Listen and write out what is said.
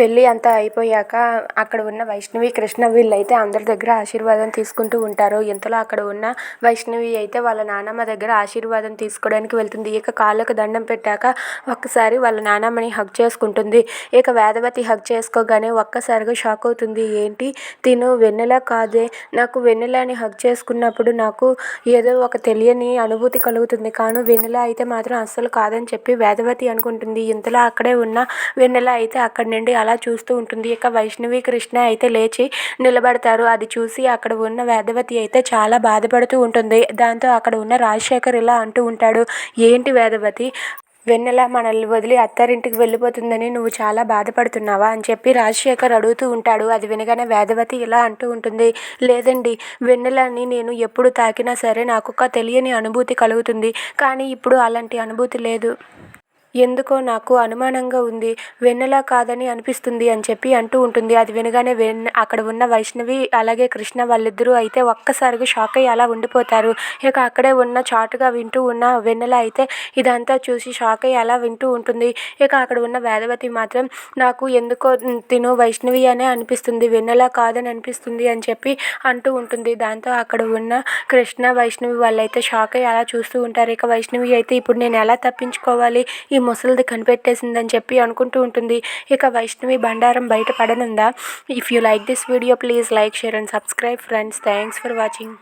పెళ్ళి అంతా అయిపోయాక అక్కడ ఉన్న వైష్ణవి కృష్ణ వీళ్ళైతే అందరి దగ్గర ఆశీర్వాదం తీసుకుంటూ ఉంటారు. ఇంతలో అక్కడ ఉన్న వైష్ణవి అయితే వాళ్ళ నానమ్మ దగ్గర ఆశీర్వాదం తీసుకోవడానికి వెళ్తుంది. ఇక కాళ్ళకు దండం పెట్టాక ఒక్కసారి వాళ్ళ నానమ్మని హగ్ చేసుకుంటుంది. ఇక వేదవతి హగ్ చేసుకోగానే ఒక్కసారిగా షాక్ అవుతుంది. ఏంటి? తిను వెన్నెల కాదే? నాకు వెన్నెలని హగ్ చేసుకున్నప్పుడు నాకు ఏదో ఒక తెలియని అనుభూతి కలుగుతుంది. కాను వెన్నెల అయితే మాత్రం అస్సలు కాదని చెప్పి వేదవతి అనుకుంటుంది. ఇంతలో అక్కడే ఉన్న వెన్నెల అయితే అక్కడి నుండి అలా అలా చూస్తూ ఉంటుంది. ఇక వైష్ణవి కృష్ణ అయితే లేచి నిలబడతారు. అది చూసి అక్కడ ఉన్న వేదవతి అయితే చాలా బాధపడుతూ ఉంటుంది. దాంతో అక్కడ ఉన్న రాజశేఖర్ ఇలా అంటూ ఉంటాడు ఏంటి వేదవతి వెన్నెల మనల్ని వదిలి అత్తారింటికి వెళ్ళిపోతుందని నువ్వు చాలా బాధపడుతున్నావా? అని చెప్పి రాజశేఖర్ అడుగుతూ ఉంటాడు. అది వినగానే వేదవతి ఇలా అంటూ ఉంటుంది లేదండి వెన్నెలని నేను ఎప్పుడు తాకినా సరే నాకు ఒక తెలియని అనుభూతి కలుగుతుంది. కానీ ఇప్పుడు అలాంటి అనుభూతి లేదు. ఎందుకో నాకు అనుమానంగా ఉంది. వెన్నెల కాదని అనిపిస్తుంది అని చెప్పి అంటూ ఉంటుంది. అది వినగానే వెన్ అక్కడ ఉన్న వైష్ణవి అలాగే కృష్ణ వాళ్ళిద్దరూ అయితే ఒక్కసారిగా షాక్ అయ్యి అలా ఉండిపోతారు. ఇక అక్కడే ఉన్న చాటుగా వింటూ ఉన్న వెన్నెల అయితే ఇదంతా చూసి షాక్ అయ్యి అలా వింటూ ఉంటుంది. ఇక అక్కడ ఉన్న వేదవతి మాత్రం నాకు ఎందుకో తిను వైష్ణవి అనే అనిపిస్తుంది. వెన్నెల కాదని అనిపిస్తుంది అని చెప్పి అంటూ ఉంటుంది. దాంతో అక్కడ ఉన్న కృష్ణ వైష్ణవి వాళ్ళైతే షాక్ అయ్యి అలా చూస్తూ ఉంటారు. ఇక వైష్ణవి అయితే ఇప్పుడు నేను ఎలా తప్పించుకోవాలి? ఈ ముసలిది కనిపెట్టేసిందని చెప్పి అనుకుంటూ ఉంటుంది. ఇక వైష్ణవి బండారం బయట పడనుందా? If you like this video please like share and subscribe friends thanks for watching